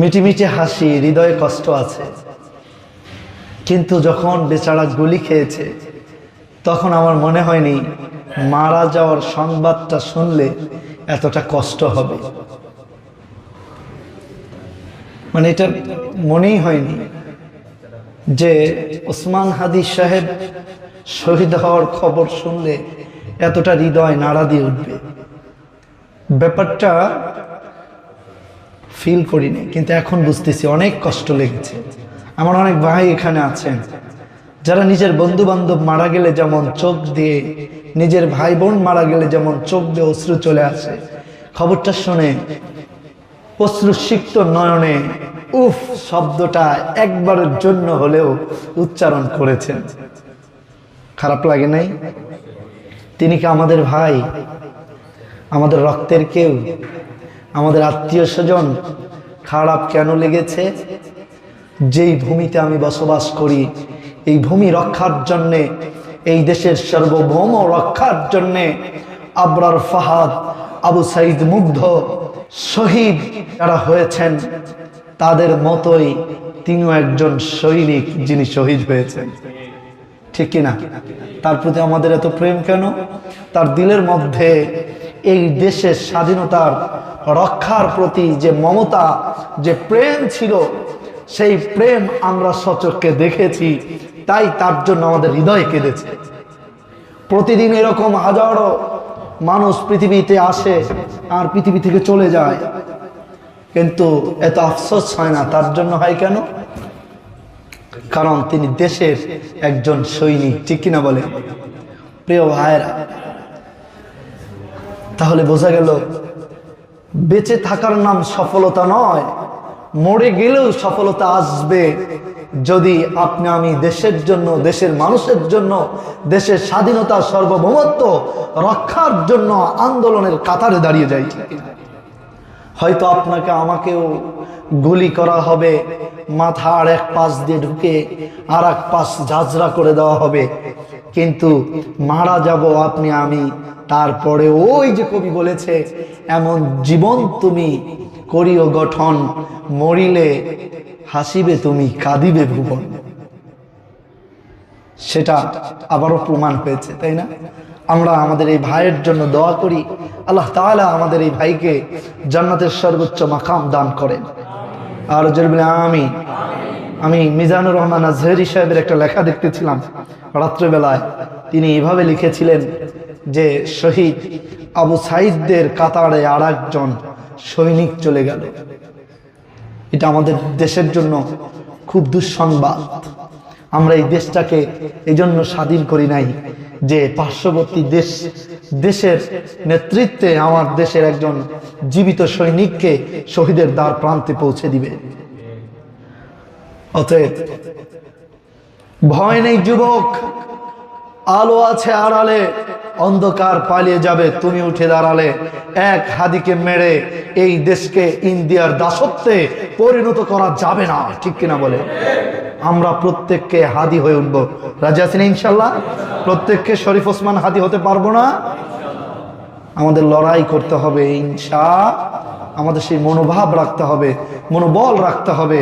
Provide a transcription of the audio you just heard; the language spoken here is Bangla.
মিটি মিটি হাসি, হৃদয়ে কষ্ট আছে। কিন্তু যখন বেচারা গুলি খেয়েছে, তখন আমার মনে হয়নি মারা যাওয়ার সংবাদটা শুনলে এতটা কষ্ট হবে। মানে এটা মনেই হয়নি যে ওসমান হাদি সাহেব শহীদ হওয়ার খবর শুনলে এতটা হৃদয় নাড়া দিয়ে উঠবে। ব্যাপারটা ফিল করিনি, কিন্তু এখন বুঝতেছি অনেক কষ্ট লেগেছে। আমার অনেক ভাই এখানে আছেন, যারা নিজের বন্ধু বান্ধব মারা গেলে যেমন চোখ দিয়ে, নিজের ভাই বোন মারা গেলে যেমন চোখ দিয়ে অশ্রু চলে আসে। খবরটা শুনে অশ্রুসিক্ত নয়নে উফ শব্দটা একবারের জন্য হলেও উচ্চারণ করেছেন। খারাপ লাগে নাই? তিনি কি আমাদের ভাই? আমাদের রক্তের কেউ? আমাদের আত্মীয় স্বজন খারাপ কেন লেগেছে? যেই ভূমিতে আমি বসবাস করি, এই ভূমি রক্ষার জন্যে, এই দেশের সার্বভৌম রক্ষার জন্যে আবরার ফাহাদ, আবু সাইদ মুগ্ধ, শহীদ যারা হয়েছেন, তাদের মতোই তিনিও একজন সৈনিক যিনি শহীদ হয়েছেন। ঠিক কিনা? তার প্রতি আমাদের এত প্রেম কেন? তার দিলের মধ্যে এই দেশের স্বাধীনতার রক্ষার প্রতি যে মমতা, যে প্রেম ছিল, সেই প্রেম আমরা সচককে দেখেছি, তাই তার জন্য আমাদের হৃদয় কেঁদেছে। প্রতিদিন এরকম হাজারো মানুষ পৃথিবীতে আসে আর পৃথিবী থেকে চলে যায়। কিন্তু এত আফসোস হয় না, তার জন্য হয় কেন? কারণ তিনি দেশের একজন সৈনিক, ঠিক কিনা বলে? প্রিয় ভাইরা তাহলে বোঝা গেল, বেঁচে থাকার নাম সফলতা নয়, মরে গেলেও সফলতা আসবে যদি আপনি আমি দেশের জন্য, দেশের মানুষের জন্য, দেশের স্বাধীনতা, সর্বভৌমত্ব রক্ষার জন্য আন্দোলনের কাতারে দাঁড়িয়ে যাই। হয়তো আপনাকে আমাকেও গুলি করা হবে, মাথার এক পাশ দিয়ে ঢুকে আর এক পাশ ঝাঁঝরা করে দেওয়া হবে। কিন্তু মারা যাব আপনি, আমি। তারপরে ওই যে কবি বলেছে, এমন জীবন তুমি করিও গঠন, মরিলে হাসিবে তুমি, কাঁদিবে ভুবন। সেটা আবারও প্রমাণ হয়েছে তাই না? আমরা আমাদের এই ভাইয়ের জন্য দোয়া করি, আল্লাহ তাআলা আমাদের এই ভাইকে জান্নাতের সর্বোচ্চ মাকাম দান করেন। আর জোর বলে আমি আমি মিজানুর রহমান আজহেরি সাহেবের একটা লেখা দেখতেছিলাম রাত্রেবেলায়। তিনি এভাবে লিখেছিলেন যে, শহীদ আবু সাইদদের কাতারে আর একজন সৈনিক চলে গেল। এটা আমাদের দেশের জন্য খুব দুঃসংবাদ। আমরা এই দেশটাকে এই জন্য স্বাধীন করি নাই যে, পার্শ্ববর্তী দেশ, দেশের নেতৃত্বে আমার দেশের একজন জীবিত সৈনিককে শহীদের দ্বার প্রান্তে পৌঁছে দিবে। অতএব ভয় নেই যুবক, আলো আছে আড়ালে, অন্ধকার পালিয়ে যাবে, তুমি উঠে দাঁড়ালে, এক হাদিকে মেরে এই দেশকে ইন্ডিয়ার দাসত্বে পরিণত করা যাবে না, ঠিক কিনা বলে? আমরা প্রত্যেককে হাদি হয়ে উঠবো। রাজা আছেন ইনশাল্লাহ? প্রত্যেককে শরীফ ওসমান হাদি হতে পারব না? আমাদের লড়াই করতে হবে ইনশা, আমাদের সেই মনোভাব রাখতে হবে, মনোবল রাখতে হবে।